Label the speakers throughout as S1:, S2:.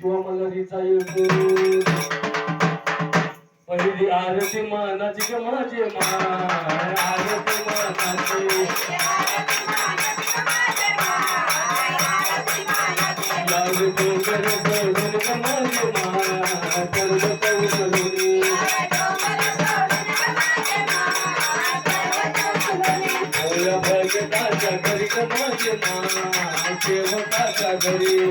S1: शिवा मल्हारीचा येतो पहिली आरती मानाची गे माझे मान आरती माझे मान देवताच्या घरी.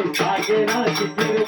S1: I get out of your